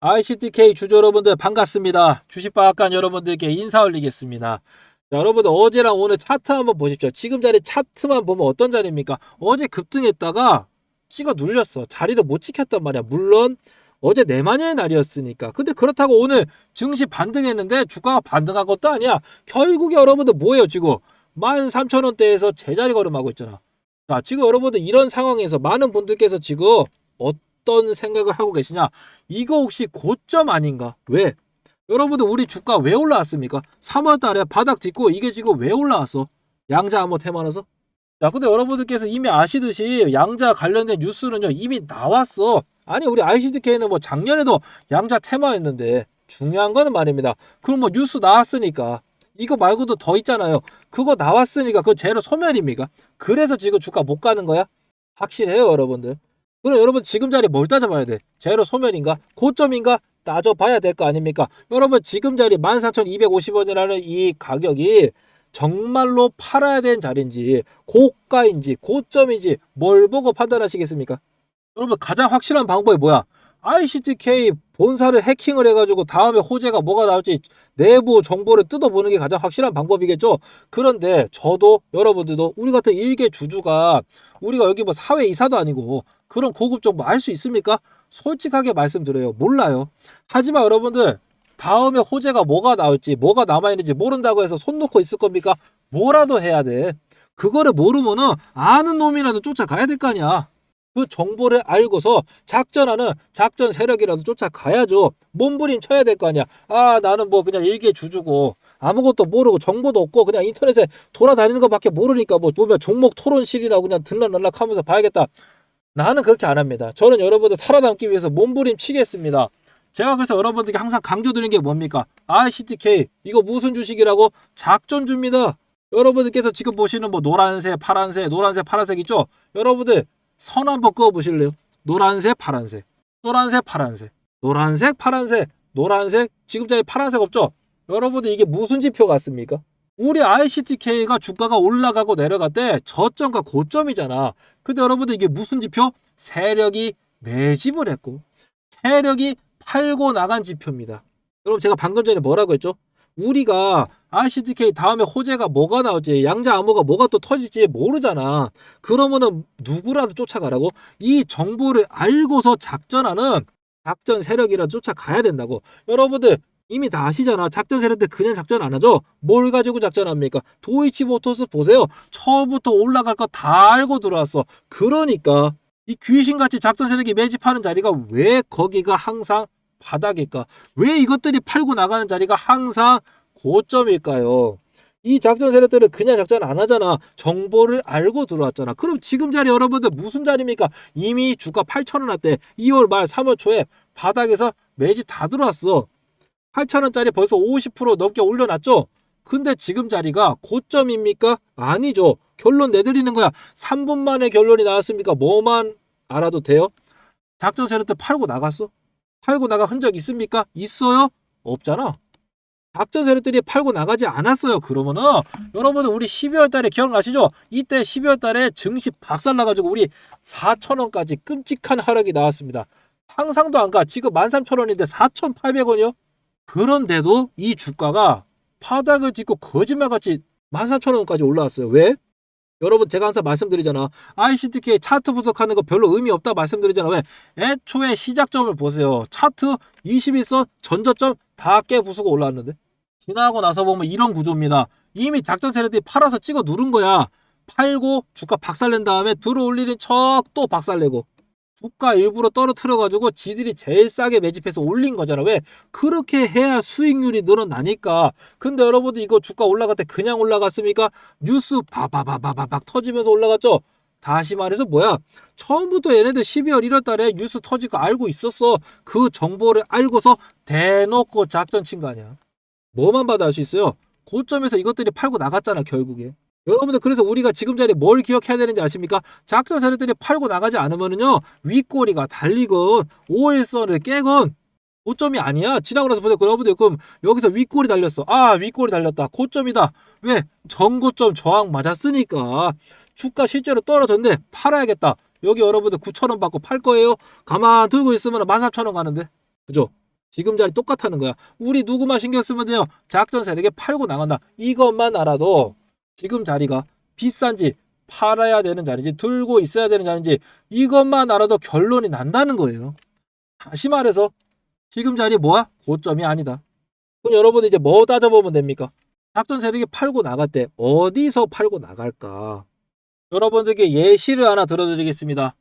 ICTK 주주 여러분들 반갑습니다. 주식박간 여러분들께 인사 올리겠습니다. 자, 여러분들 어제랑 오늘 차트 한번 보십시오. 지금 자리 차트만 보면 어떤 자리입니까? 어제 급등했다가 찍어 눌렸어. 자리를 못 지켰단 말이야. 물론 어제 내마녀의 날이었으니까. 근데 그렇다고 오늘 증시 반등했는데 주가가 반등한 것도 아니야. 결국에 여러분들 뭐예요 지금? 13,000원대에서 제자리 걸음하고 있잖아. 자, 지금 여러분들 이런 상황에서 많은 분들께서 지금 어 떤 생각을 하고 계시냐? 이거 혹시 고점 아닌가? 왜? 여러분들 우리 주가 왜 올라왔습니까? 3월 달에 바닥 짚고 이게 지금 왜 올라왔어? 양자 한번 태만해서? 자, 근데 여러분들께서 이미 아시듯이 양자 관련된 뉴스는요, 이미 나왔어. 아니, 우리 ICDK는 뭐 작년에도 양자 테마였는데, 중요한 거는 말입니다. 그럼 뭐 뉴스 나왔으니까, 이거 말고도 더 있잖아요. 그거 나왔으니까 그거 제로 소멸입니까? 그래서 지금 주가 못 가는 거야? 확실해요, 여러분들. 그럼 여러분 지금 자리 뭘 따져봐야 돼? 제로 소멸인가? 고점인가? 따져봐야 될 거 아닙니까? 여러분 지금 자리 14,250원이라는 이 가격이 정말로 팔아야 되는 자리인지 고가인지 고점인지 뭘 보고 판단하시겠습니까? 여러분 가장 확실한 방법이 뭐야? ICTK 본사를 해킹을 해가지고 다음에 호재가 뭐가 나올지 내부 정보를 뜯어보는 게 가장 확실한 방법이겠죠. 그런데 저도 여러분들도 우리 같은 일개 주주가 우리가 여기 뭐 사회 이사도 아니고 그런 고급 정보 알 수 있습니까? 솔직하게 말씀드려요. 몰라요. 하지만 여러분들 다음에 호재가 뭐가 나올지 뭐가 남아있는지 모른다고 해서 손 놓고 있을 겁니까? 뭐라도 해야 돼. 그거를 모르면은 아는 놈이라도 쫓아가야 될 거 아니야. 그 정보를 알고서 작전하는 작전 세력이라도 쫓아가야죠. 몸부림 쳐야 될 거 아니야. 아 나는 뭐 그냥 일개 주주고 아무것도 모르고 정보도 없고 그냥 인터넷에 돌아다니는 것밖에 모르니까 뭐 보면 종목 토론실이라고 그냥 들락날락하면서 봐야겠다. 나는 그렇게 안 합니다. 저는 여러분들 살아남기 위해서 몸부림 치겠습니다. 제가 그래서 여러분들께 항상 강조드리는 게 뭡니까? ICTK 이거 무슨 주식이라고 작전주입니다. 여러분들께서 지금 보시는 뭐 노란색, 파란색, 노란색, 파란색 있죠? 여러분들 선 한번 그어 보실래요? 노란색, 파란색, 노란색, 파란색, 노란색, 파란색, 노란색. 지금 자리 파란색 없죠? 여러분들 이게 무슨 지표 같습니까? 우리 ICTK가 주가가 올라가고 내려갈 때 저점과 고점이잖아. 근데 여러분들 이게 무슨 지표? 세력이 매집을 했고 세력이 팔고 나간 지표입니다. 여러분 제가 방금 전에 뭐라고 했죠? 우리가 ICTK 다음에 호재가 뭐가 나올지 양자 암호가 뭐가 또 터질지 모르잖아. 그러면은 누구라도 쫓아가라고 이 정보를 알고서 작전하는 작전 세력이라도 쫓아가야 된다고. 여러분들 이미 다 아시잖아. 작전 세력 때 그냥 작전 안 하죠? 뭘 가지고 작전합니까? 도이치모터스 보세요. 처음부터 올라갈 거 다 알고 들어왔어. 그러니까 이 귀신같이 작전 세력이 매집하는 자리가 왜 거기가 항상 바닥일까? 왜 이것들이 팔고 나가는 자리가 항상 고점일까요? 이 작전 세력들은 그냥 작전 안 하잖아. 정보를 알고 들어왔잖아. 그럼 지금 자리 여러분들 무슨 자리입니까? 이미 주가 8천원 왔대. 2월 말 3월 초에 바닥에서 매집 다 들어왔어. 8천원짜리 벌써 50% 넘게 올려놨죠? 근데 지금 자리가 고점입니까? 아니죠. 결론 내드리는 거야. 3분 만에 결론이 나왔습니까? 뭐만 알아도 돼요? 작전 세력들 팔고 나갔어? 팔고 나간 흔적 있습니까? 있어요? 없잖아. 작전 세력들이 팔고 나가지 않았어요. 그러면은 여러분들 우리 12월 달에 기억나시죠? 이때 12월 달에 증시 박살 나가지고 우리 4천원까지 끔찍한 하락이 나왔습니다. 상상도 안 가. 지금 13,000원인데 4,800원이요? 그런데도 이 주가가 바닥을 짚고 거짓말같이 13,000원까지 올라왔어요. 왜? 여러분 제가 항상 말씀드리잖아. ICTK 차트 분석하는 거 별로 의미 없다 말씀드리잖아. 왜? 애초에 시작점을 보세요. 차트 21선 전저점 다 깨 부수고 올라왔는데. 지나고 나서 보면 이런 구조입니다. 이미 작전 세력들이 팔아서 찍어 누른 거야. 팔고 주가 박살낸 다음에 들어올리는 척 또 박살내고. 주가 일부러 떨어뜨려가지고 지들이 제일 싸게 매집해서 올린 거잖아. 왜? 그렇게 해야 수익률이 늘어나니까. 근데 여러분들 이거 주가 올라갈 때 그냥 올라갔습니까? 뉴스 바바바바바박 터지면서 올라갔죠? 다시 말해서 뭐야? 처음부터 얘네들 12월 1월 달에 뉴스 터질 거 알고 있었어. 그 정보를 알고서 대놓고 작전 친 거 아니야. 뭐만 봐도 알 수 있어요. 고점에서 이것들이 팔고 나갔잖아, 결국에. 여러분들 그래서 우리가 지금 자리에 뭘 기억해야 되는지 아십니까? 작전 세력들이 팔고 나가지 않으면은요 윗꼬리가 달리건 5일선을 깨건 고점이 아니야. 지나고 나서 보세요. 여러분들 그럼 여기서 윗꼬리 달렸어. 아 윗꼬리 달렸다. 고점이다. 왜? 전고점 저항 맞았으니까 주가 실제로 떨어졌네. 팔아야겠다. 여기 여러분들 9천원 받고 팔 거예요. 가만 들고 있으면 14,000원 가는데. 그죠? 지금 자리 똑같다는 거야. 우리 누구만 신경 쓰면 돼요. 작전 세력에 팔고 나간다. 이것만 알아도 지금 자리가 비싼지 팔아야 되는 자리인지 들고 있어야 되는 자리인지 이것만 알아도 결론이 난다는 거예요. 다시 말해서 지금 자리 뭐야? 고점이 아니다. 그럼 여러분 이제 뭐 따져보면 됩니까? 작전 세력이 팔고 나갈 때 어디서 팔고 나갈까? 여러분들께 예시를 하나 들어드리겠습니다.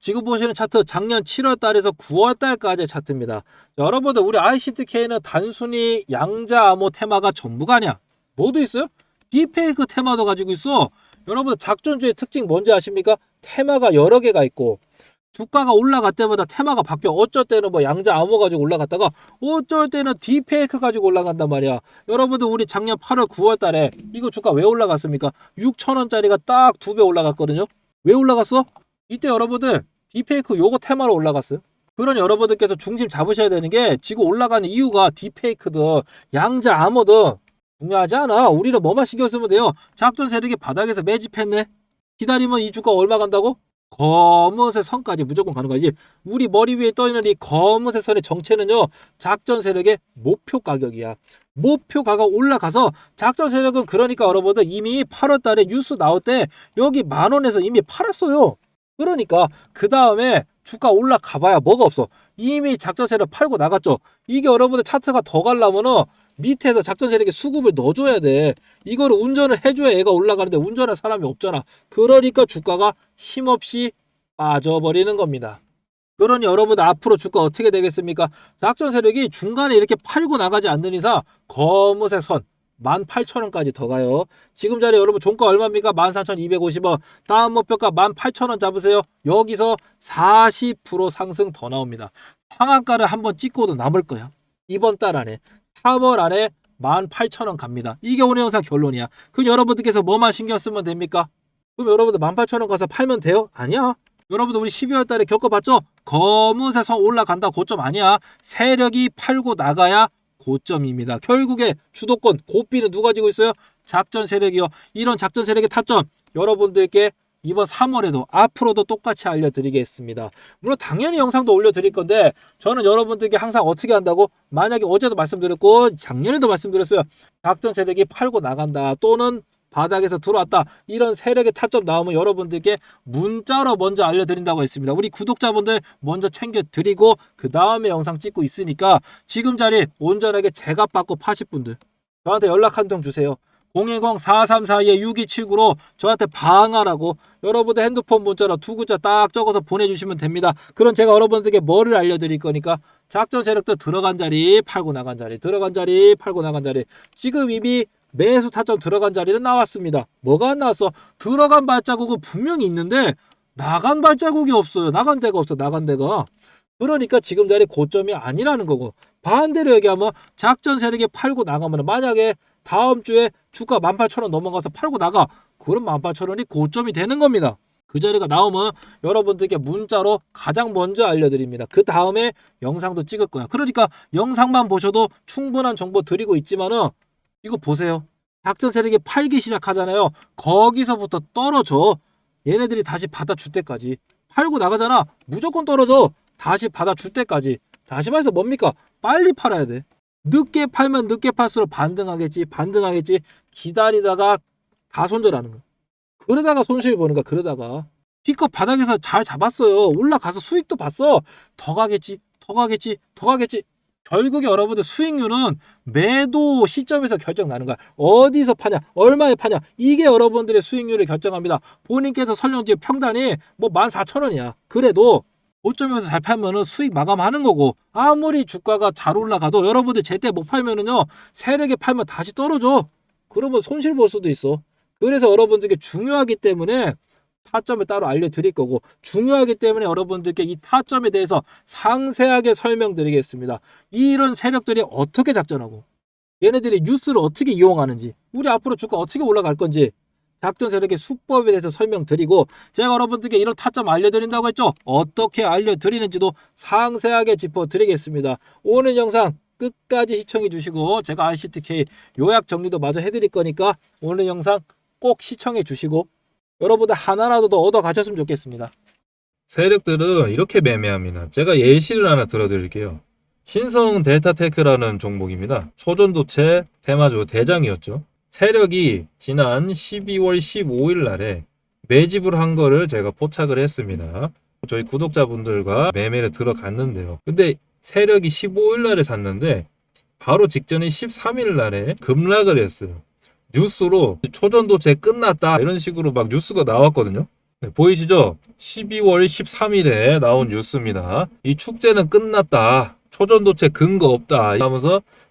지금 보시는 차트 작년 7월 달에서 9월 달까지의 차트입니다. 여러분들 우리 ICTK는 단순히 양자 암호 테마가 전부가 아니야. 뭐도 있어요? 딥페이크 테마도 가지고 있어. 여러분들 작전주의 특징 뭔지 아십니까? 테마가 여러 개가 있고 주가가 올라갈 때마다 테마가 바뀌어. 어쩔 때는 뭐 양자 암호 가지고 올라갔다가 어쩔 때는 딥페이크 가지고 올라간단 말이야. 여러분들 우리 작년 8월 9월 달에 이거 주가 왜 올라갔습니까? 6천 원짜리가 딱 두 배 올라갔거든요. 왜 올라갔어? 이때 여러분들 딥페이크 요거 테마로 올라갔어요. 그런 여러분들께서 중심 잡으셔야 되는 게 지금 올라가는 이유가 딥페이크든 양자 암호든 중요하지 않아. 우리는 뭐만 신경 쓰면 돼요. 작전 세력이 바닥에서 매집했네. 기다리면 이 주가 얼마 간다고? 검은색 선까지 무조건 가는 거지. 우리 머리 위에 떠 있는 이 검은색 선의 정체는요. 작전 세력의 목표 가격이야. 목표가가 올라가서 작전 세력은 그러니까 여러분들 이미 8월 달에 뉴스 나올 때 여기 만 원에서 이미 팔았어요. 그러니까 그 다음에 주가 올라가 봐야 뭐가 없어. 이미 작전 세력 팔고 나갔죠. 이게 여러분들 차트가 더 가려면은 밑에서 작전 세력에 수급을 넣어줘야 돼. 이거를 운전을 해줘야 얘가 올라가는데 운전할 사람이 없잖아. 그러니까 주가가 힘없이 빠져버리는 겁니다. 그러니 여러분 앞으로 주가 어떻게 되겠습니까? 작전 세력이 중간에 이렇게 팔고 나가지 않는 이상 검은색 선 18,000원까지 더 가요. 지금 자리 여러분 종가 얼마입니까? 14,250원. 다음 목표가 18,000원 잡으세요. 여기서 40% 상승 더 나옵니다. 상한가를 한번 찍고도 남을 거야. 이번 달 안에 3월 안에 18,000원 갑니다. 이게 오늘 영상 결론이야. 그럼 여러분들께서 뭐만 신경 쓰면 됩니까? 그럼 여러분들 18,000원 가서 팔면 돼요? 아니야. 여러분들 우리 12월 달에 겪어봤죠? 검은색 선 올라간다 고점 아니야. 세력이 팔고 나가야 고점입니다. 결국에 주도권 고삐는 누가 지고 있어요? 작전 세력이요. 이런 작전 세력의 타점 여러분들께 이번 3월에도 앞으로도 똑같이 알려드리겠습니다. 물론 당연히 영상도 올려드릴 건데 저는 여러분들께 항상 어떻게 한다고 만약에 어제도 말씀드렸고 작년에도 말씀드렸어요. 작전 세력이 팔고 나간다 또는 바닥에서 들어왔다 이런 세력의 타점 나오면 여러분들께 문자로 먼저 알려드린다고 했습니다. 우리 구독자분들 먼저 챙겨드리고 그 다음에 영상 찍고 있으니까 지금 자리 온전하게 제값 받고 파실 분들 저한테 연락 한 통 주세요. 010-434-6279로 저한테 방하라고 여러분들 핸드폰 문자로 두 글자 딱 적어서 보내주시면 됩니다. 그럼 제가 여러분들께 뭐를 알려드릴 거니까 작전 세력도 들어간 자리, 팔고 나간 자리, 들어간 자리, 팔고 나간 자리. 지금 이미 매수 타점 들어간 자리는 나왔습니다. 뭐가 안 나왔어? 들어간 발자국은 분명히 있는데 나간 발자국이 없어요. 나간 데가 없어. 나간 데가. 그러니까 지금 자리 고점이 아니라는 거고 반대로 얘기하면 작전 세력이 팔고 나가면 만약에 다음 주에 주가 18,000원 넘어가서 팔고 나가 그럼 18,000원이 고점이 되는 겁니다. 그 자리가 나오면 여러분들께 문자로 가장 먼저 알려드립니다. 그 다음에 영상도 찍을 거야. 그러니까 영상만 보셔도 충분한 정보 드리고 있지만은 이거 보세요. 작전 세력이 팔기 시작하잖아요. 거기서부터 떨어져. 얘네들이 다시 받아줄 때까지. 팔고 나가잖아. 무조건 떨어져. 다시 받아줄 때까지. 다시 말해서 뭡니까? 빨리 팔아야 돼. 늦게 팔면 늦게 팔수록 반등하겠지. 반등하겠지. 기다리다가 다 손절하는 거야. 그러다가 손실 보는 거야. 그러다가. 기껏 바닥에서 잘 잡았어요. 올라가서 수익도 봤어. 더 가겠지. 더 가겠지. 더 가겠지. 결국에 여러분들 수익률은 매도 시점에서 결정나는 거야. 어디서 파냐, 얼마에 파냐. 이게 여러분들의 수익률을 결정합니다. 본인께서 설령 지금 평단이 뭐 14,000원이야. 그래도 고점에서 잘 팔면은 수익 마감하는 거고 아무리 주가가 잘 올라가도 여러분들 제때 못 팔면은요 세력에 팔면 다시 떨어져. 그러면 손실 볼 수도 있어. 그래서 여러분들께 중요하기 때문에 타점을 따로 알려드릴 거고 중요하기 때문에 여러분들께 이 타점에 대해서 상세하게 설명드리겠습니다. 이런 세력들이 어떻게 작전하고 얘네들이 뉴스를 어떻게 이용하는지 우리 앞으로 주가 어떻게 올라갈 건지 작전 세력의 수법에 대해서 설명드리고 제가 여러분들께 이런 타점 알려드린다고 했죠. 어떻게 알려드리는지도 상세하게 짚어드리겠습니다. 오늘 영상 끝까지 시청해 주시고 제가 ICTK 요약 정리도 마저 해드릴 거니까 오늘 영상 꼭 시청해 주시고 여러분들 하나라도 더 얻어 가셨으면 좋겠습니다. 세력들은 이렇게 매매합니다. 제가 예시를 하나 들어드릴게요. 신성 델타테크라는 종목입니다. 초전도체 테마주 대장이었죠. 세력이 지난 12월 15일 날에 매집을 한 거를 제가 포착을 했습니다. 저희 구독자분들과 매매를 들어갔는데요. 근데 세력이 15일 날에 샀는데 바로 직전인 13일 날에 급락을 했어요. 뉴스로 초전도체 끝났다 이런 식으로 막 뉴스가 나왔거든요. 네, 보이시죠? 12월 13일에 나온 뉴스입니다. 이 축제는 끝났다. 초전도체 근거 없다. 하면서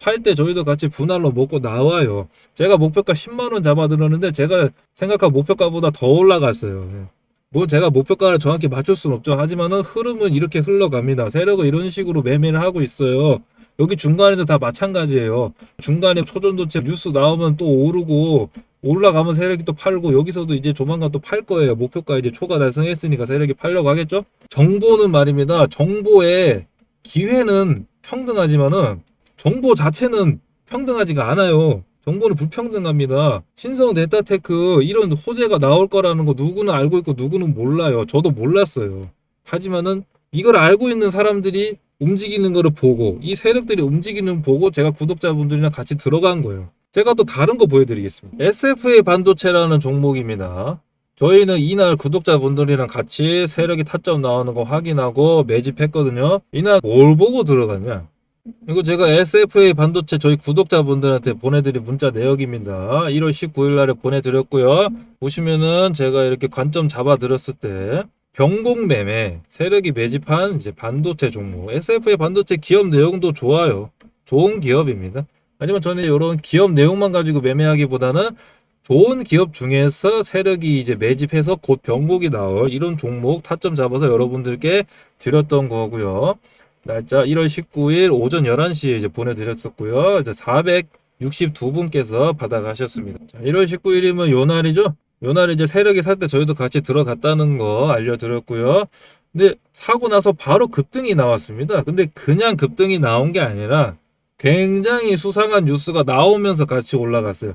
팔 때 저희도 같이 분할로 먹고 나와요. 제가 목표가 10만 원 잡아 들었는데 제가 생각한 목표가보다 더 올라갔어요. 예. 뭐 제가 목표가를 정확히 맞출 수는 없죠. 하지만은 흐름은 이렇게 흘러갑니다. 세력은 이런 식으로 매매를 하고 있어요. 여기 중간에도 다 마찬가지예요. 중간에 초전도체 뉴스 나오면 또 오르고 올라가면 세력이 또 팔고 여기서도 이제 조만간 또 팔 거예요. 목표가 이제 초과 달성했으니까 세력이 팔려고 하겠죠? 정보는 말입니다. 정보의 기회는 평등하지만은 정보 자체는 평등하지가 않아요. 정보는 불평등합니다. 신성 데이터테크 이런 호재가 나올 거라는 거 누구는 알고 있고 누구는 몰라요. 저도 몰랐어요. 하지만은 이걸 알고 있는 사람들이 움직이는 거를 보고 이 세력들이 움직이는 보고 제가 구독자분들이랑 같이 들어간 거예요. 제가 또 다른 거 보여드리겠습니다. SFA 반도체라는 종목입니다. 저희는 이날 구독자분들이랑 같이 세력이 타점 나오는 거 확인하고 매집했거든요. 이날 뭘 보고 들어갔냐? 이거 제가 SFA 반도체 저희 구독자분들한테 보내드린 문자 내역입니다. 1월 19일 날에 보내드렸고요. 보시면은 제가 이렇게 관점 잡아드렸을 때 경공 매매 세력이 매집한 이제 반도체 종목 SFA 반도체 기업 내용도 좋아요. 좋은 기업입니다. 하지만 저는 이런 기업 내용만 가지고 매매하기보다는 좋은 기업 중에서 세력이 이제 매집해서 곧 병목이 나올 이런 종목 타점 잡아서 여러분들께 드렸던 거고요. 날짜 1월 19일 오전 11시에 이제 보내드렸었고요. 이제 462분께서 받아가셨습니다. 자, 1월 19일이면 요 날이죠? 요 날에 이제 세력이 살 때 저희도 같이 들어갔다는 거 알려드렸고요. 근데 사고 나서 바로 급등이 나왔습니다. 근데 그냥 급등이 나온 게 아니라 굉장히 수상한 뉴스가 나오면서 같이 올라갔어요.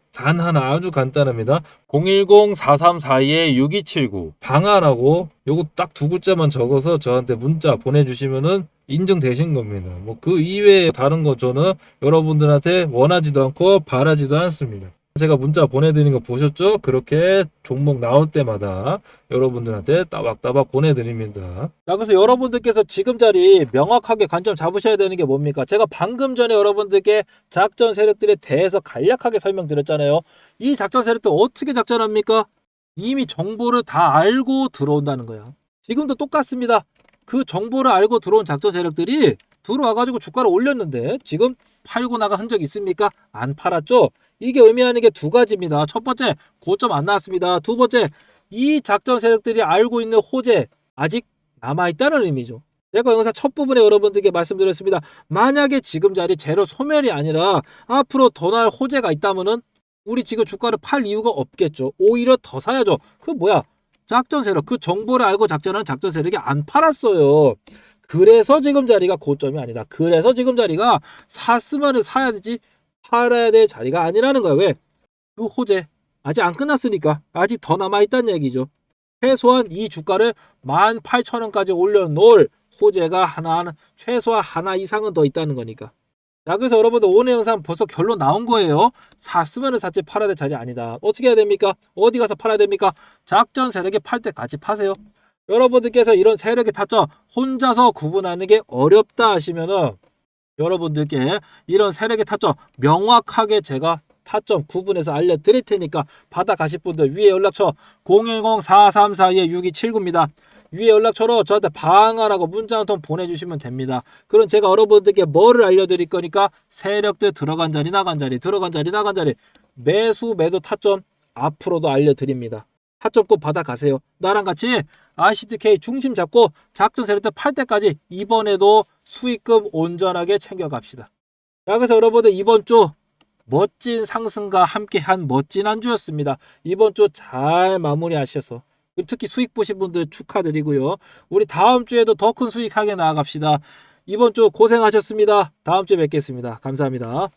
단 하나 아주 간단합니다. 010-4342-6279 방아라고 요거 딱 두 글자만 적어서 저한테 문자 보내주시면은 인증되신 겁니다. 뭐 그 이외에 다른 거 저는 여러분들한테 원하지도 않고 바라지도 않습니다. 제가 문자 보내드린 거 보셨죠? 그렇게 종목 나올 때마다 여러분들한테 따박따박 보내드립니다. 자, 그래서 여러분들께서 지금 자리 명확하게 관점 잡으셔야 되는 게 뭡니까? 제가 방금 전에 여러분들께 작전 세력들에 대해서 간략하게 설명드렸잖아요. 이 작전 세력들 어떻게 작전합니까? 이미 정보를 다 알고 들어온다는 거야. 지금도 똑같습니다. 그 정보를 알고 들어온 작전 세력들이 들어와가지고 주가를 올렸는데 지금 팔고 나간 흔적 있습니까? 안 팔았죠? 이게 의미하는 게 두 가지입니다. 첫 번째, 고점 안 나왔습니다. 두 번째, 이 작전 세력들이 알고 있는 호재 아직 남아있다는 의미죠. 제가 영상 첫 부분에 여러분들께 말씀드렸습니다. 만약에 지금 자리 제로 소멸이 아니라 앞으로 더 날 호재가 있다면은 우리 지금 주가를 팔 이유가 없겠죠. 오히려 더 사야죠. 그 뭐야? 작전 세력, 그 정보를 알고 작전하는 작전 세력이 안 팔았어요. 그래서 지금 자리가 고점이 아니다. 그래서 지금 자리가 샀으면 사야 되지 팔아야 될 자리가 아니라는 거야. 왜? 그 호재 아직 안 끝났으니까 아직 더 남아있다는 얘기죠. 최소한 이 주가를 18,000원까지 올려놓을 호재가 하나, 최소한 하나 이상은 더 있다는 거니까. 자, 그래서 여러분들 오늘 영상 벌써 결론 나온 거예요. 샀으면 샀지 팔아야 될 자리 아니다. 어떻게 해야 됩니까? 어디 가서 팔아야 됩니까? 작전 세력에 팔때 같이 파세요. 여러분들께서 이런 세력의 타점 혼자서 구분하는 게 어렵다 하시면은 여러분들께 이런 세력의 타점 명확하게 제가 타점 구분해서 알려드릴 테니까 받아가실 분들 위에 연락처 010-4342-6279입니다. 위에 연락처로 저한테 방하라고 문자 한 통 보내주시면 됩니다. 그럼 제가 여러분들께 뭐를 알려드릴 거니까 세력들 들어간 자리 나간 자리 들어간 자리 나간 자리 매수 매도 타점 앞으로도 알려드립니다. 타점 꼭 받아가세요. 나랑 같이 RCTK 중심 잡고 작전 세력들 팔 때까지 이번에도 수익금 온전하게 챙겨갑시다. 자, 그래서 여러분들 이번 주 멋진 상승과 함께한 멋진 한 주였습니다. 이번 주 잘 마무리하셔서 특히 수익 보신 분들 축하드리고요. 우리 다음 주에도 더 큰 수익하게 나아갑시다. 이번 주 고생하셨습니다. 다음 주에 뵙겠습니다. 감사합니다.